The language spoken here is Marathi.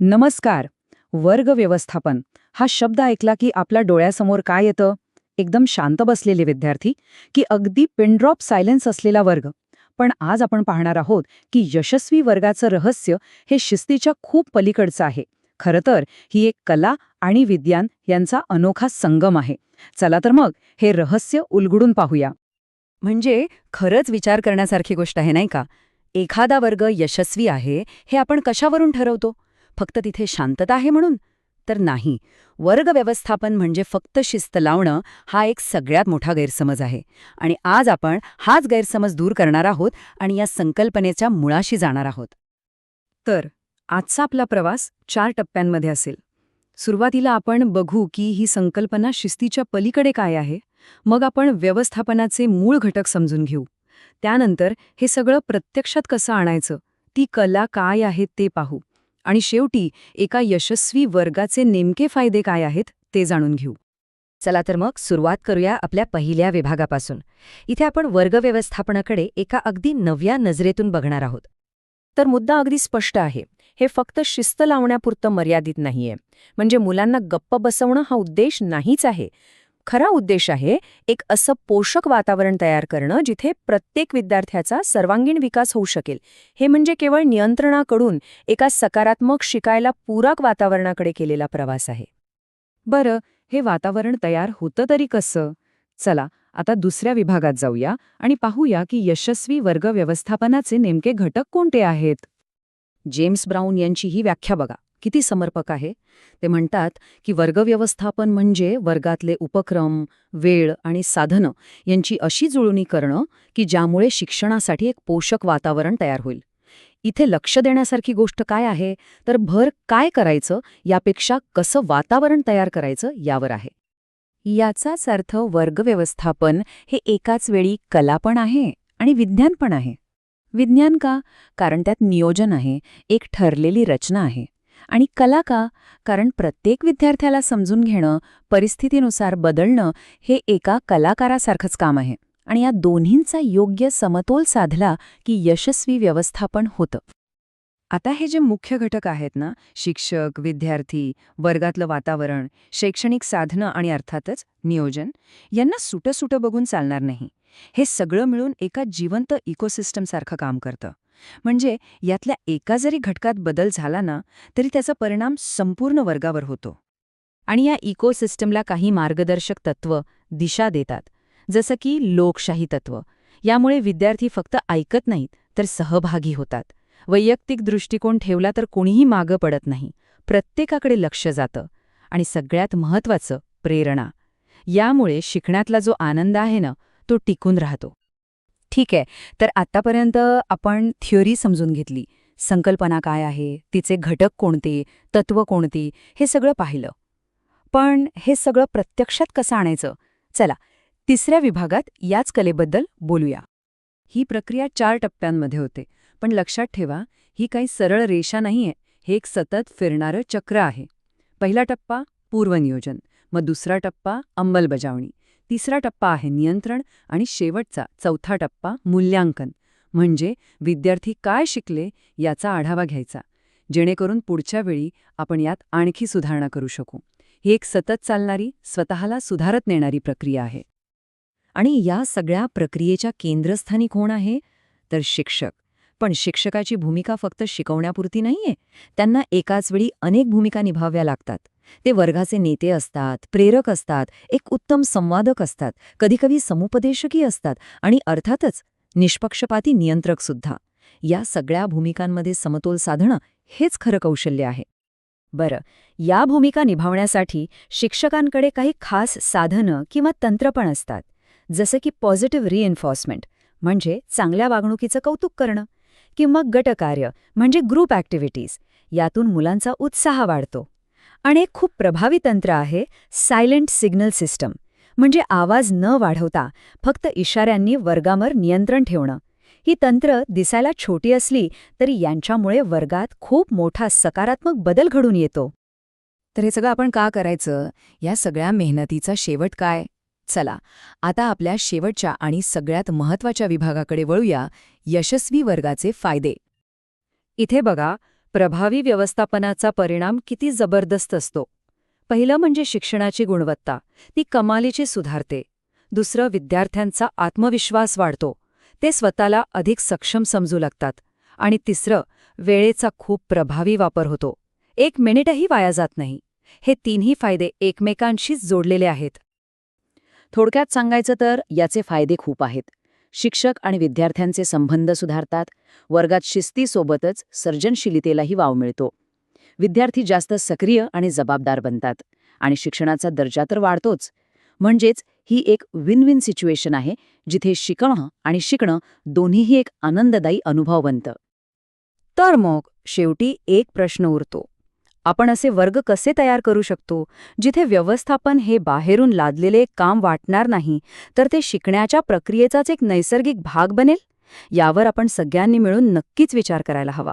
नमस्कार. वर्ग व्यवस्थापन. हा शब्द ऐकला की आपल्या डोळ्यासमोर काय येतं? एकदम शांत बसलेले विद्यार्थी की अगदी पिनड्रॉप सायलेन्स असलेला वर्ग. पण आज आपण पाहणार आहोत की यशस्वी वर्गाचं रहस्य हे शिस्तीच्या खूप पलीकडचं आहे. खरं तर ही एक कला आणि विज्ञान यांचा अनोखा संगम आहे. चला तर मग हे रहस्य उलगडून पाहूया. म्हणजे खरंच विचार करण्यासारखी गोष्ट आहे नाही का? एखादा वर्ग यशस्वी आहे हे आपण कशावरून ठरवतो? फक्त तिथे शांतता आहे म्हणून? तर नाही. वर्ग व्यवस्थापन म्हणजे फक्त शिस्त लावणं हा एक सगळ्यात मोठा गैरसमज आहे. आणि आज आपण हाच गैरसमज दूर करणार आहोत आणि या संकल्पनेच्या मुळाशी जाणार आहोत. तर आजचा आपला प्रवास चार टप्प्यांमध्ये असेल. सुरुवातीला आपण बघू की ही संकल्पना शिस्तीच्या पलीकडे काय आहे. मग आपण व्यवस्थापनाचे मूळ घटक समजून घेऊ. त्यानंतर हे सगळं प्रत्यक्षात कसं आणायचं? ती कला काय आहे ते पाहू. आणि शेवटी एका यशस्वी वर्गाचे नेमके फायदे काय आहेत ते जाणून घेऊ. चला तर मग सुरुवात करूया आपल्या पहिल्या विभागापासून. इथे आपण वर्ग व्यवस्थापनाकडे एका अगदी नव्या नजरेतून बघणार आहोत. तर मुद्दा अगदी स्पष्ट आहे. हे फक्त शिस्त लावण्यापुरतं मर्यादित नाहीये. म्हणजे मुलांना गप्प बसवणं हा उद्देश नाहीच आहे. खरा उद्देश आहे एक असं पोषक वातावरण तयार करणं जिथे प्रत्येक विद्यार्थ्याचा सर्वांगीण विकास होऊ शकेल. हे म्हणजे केवळ नियंत्रणाकडून एका सकारात्मक शिकायला पूरक वातावरणाकडे केलेला प्रवास आहे. बरं हे वातावरण तयार होतं तरी कसं? चला आता दुसऱ्या विभागात जाऊया आणि पाहूया की यशस्वी वर्ग व्यवस्थापनाचे नेमके घटक कोणते आहेत? जेम्स ब्राऊन यांची ही व्याख्या बघा. किती समर्पक आहे? ते म्हणतात की वर्गव्यवस्थापन म्हणजे वर्गातले उपक्रम वेळ आणि साधनं यांची अशी जुळणी करणं की ज्यामुळे शिक्षणासाठी एक पोषक वातावरण तयार होईल. इथे लक्ष देण्यासारखी गोष्ट काय आहे? तर भर काय करायचं? यापेक्षा कसं वातावरण तयार करायचं? यावर आहे. याचाच अर्थ वर्गव्यवस्थापन हे एकाच वेळी कला पण आहे आणि विज्ञान पण आहे. विज्ञान का? कारण त्यात नियोजन आहे एक ठरलेली रचना आहे. आणि कला का? कारण प्रत्येक विद्यार्थ्याला समजून घेणं परिस्थितीनुसार बदलणं हे एका कलाकारासारखंच काम आहे. आणि या दोन्हींचा योग्य समतोल साधला की यशस्वी व्यवस्थापन होतं. आता हे जे मुख्य घटक आहेत ना शिक्षक विद्यार्थी वर्गातलं वातावरण शैक्षणिक साधनं आणि अर्थातच नियोजन यांना सुटं-सुटं बघून चालणार नाही. हे सगळं मिळून एका जिवंत इकोसिस्टमसारखं काम करतं. म्हणजे यातल्या एका जरी घटकात बदल झाला ना तरी त्याचा परिणाम संपूर्ण वर्गावर होतो. आणि या इकोसिस्टमला काही मार्गदर्शक तत्व दिशा देतात जसं की लोकशाही तत्व. यामुळे विद्यार्थी फक्त ऐकत नाहीत तर सहभागी होतात. वैयक्तिक दृष्टिकोन ठेवला तर कोणीही मागं पडत नाही. प्रत्येकाकडे लक्ष जातं. आणि सगळ्यात महत्वाचं प्रेरणा. यामुळे शिकण्यातला जो आनंद आहे ना तो टिकून राहतो. ठीक आहे. तर आत्तापर्यंत आपण थिअरी समजून घेतली. संकल्पना काय आहे? तिचे घटक कोणते? तत्व कोणती? हे सगळं पाहिलं. पण हे सगळं प्रत्यक्षात कसं आणायचं? चला तिसऱ्या विभागात याच कलेबद्दल बोलूया. ही प्रक्रिया चार टप्प्यांमध्ये होते. पण लक्षात ठेवा ही काही सरळ रेषा नाहीये. हे एक सतत फिरणारं चक्र आहे. पहिला टप्पा पूर्वनियोजन. मग दुसरा टप्पा अंमलबजावणी. तिसरा टप्पा आहे नियंत्रण आणि शेवटचा चौथा टप्पा मूल्यांकन. म्हणजे विद्यार्थी काय शिकले याचा आढावा घ्यायचा. जेणेकरून पुढच्या वेळी आपण यात आणखी सुधारणा करू शकू. ही एक सतत चालणारी स्वतःला सुधारत नेणारी प्रक्रिया आहे. आणि या सगळ्या प्रक्रियेच्या केंद्रस्थानी कोण आहे? तर शिक्षक. पण शिक्षकाची भूमिका फक्त शिकवण्यापुरती नाहीये. त्यांना एकाच वेळी अनेक भूमिका निभाव्या लागतात. ते वर्गाचे नेते असतात प्रेरक असतात एक उत्तम संवादक असतात कधीकधी समुपदेशकही असतात आणि अर्थातच निष्पक्षपाती नियंत्रक सुद्धा. या सगळ्या भूमिकांमध्ये समतोल साधणं हेच खरं कौशल्य आहे. बरं या भूमिका निभावण्यासाठी शिक्षकांकडे काही खास साधनं किंवा तंत्र पण असतात जसं की पॉझिटिव्ह रिएन्फॉर्समेंट म्हणजे चांगल्या वागणुकीचं कौतुक करणं किंवा गटकार्य म्हणजे ग्रुप ॲक्टिव्हिटीज यातून मुलांचा उत्साह वाढतो. आणि एक खूप प्रभावी तंत्र आहे सायलेंट सिग्नल सिस्टम. म्हणजे आवाज न वाढवता फक्त इशाऱ्यांनी वर्गावर नियंत्रण ठेवणं. ही तंत्र दिसायला छोटी असली तरी यांच्यामुळे वर्गात खूप मोठा सकारात्मक बदल घडून येतो. तर हे सगळं आपण का करायचं? या सगळ्या मेहनतीचा शेवट काय? चला आता आपल्या शेवटच्या आणि सगळ्यात महत्त्वाच्या विभागाकडे वळूया यशस्वी वर्गाचे फायदे. इथे बघा प्रभावी व्यवस्थापनाचा परिणाम किती जबरदस्त असतो. पहिलं म्हणजे शिक्षणाची गुणवत्ता. ती कमालीची सुधारते. दुसरं विद्यार्थ्यांचा आत्मविश्वास वाढतो. ते स्वतःला अधिक सक्षम समजू लागतात. आणि तिसरं वेळेचा खूप प्रभावी वापर होतो. एक मिनिटही वाया जात नाही. हे तीनही फायदे एकमेकांशीच जोडलेले आहेत. थोडक्यात सांगायचं तर याचे फायदे खूप आहेत. शिक्षक आणि विद्यार्थ्यांचे संबंध सुधारतात वर्गात शिस्तीसोबतच सर्जनशीलतेलाही वाव मिळतो. विद्यार्थी जास्त सक्रिय आणि जबाबदार बनतात आणि शिक्षणाचा दर्जा तर वाढतोच. म्हणजेच ही एक विन विन सिच्युएशन आहे जिथे शिकणं आणि शिकणं दोन्हीही एक आनंददायी अनुभव बनतं. तर मग शेवटी एक प्रश्न उरतो. आपण असे वर्ग कसे तयार करू शकतो? जिथे व्यवस्थापन हे बाहेरून लादलेले काम वाटणार नाही तर ते शिकण्याच्या प्रक्रियेचाच एक नैसर्गिक भाग बनेल? यावर आपण सगळ्यांनी मिळून नक्कीच विचार करायला हवा.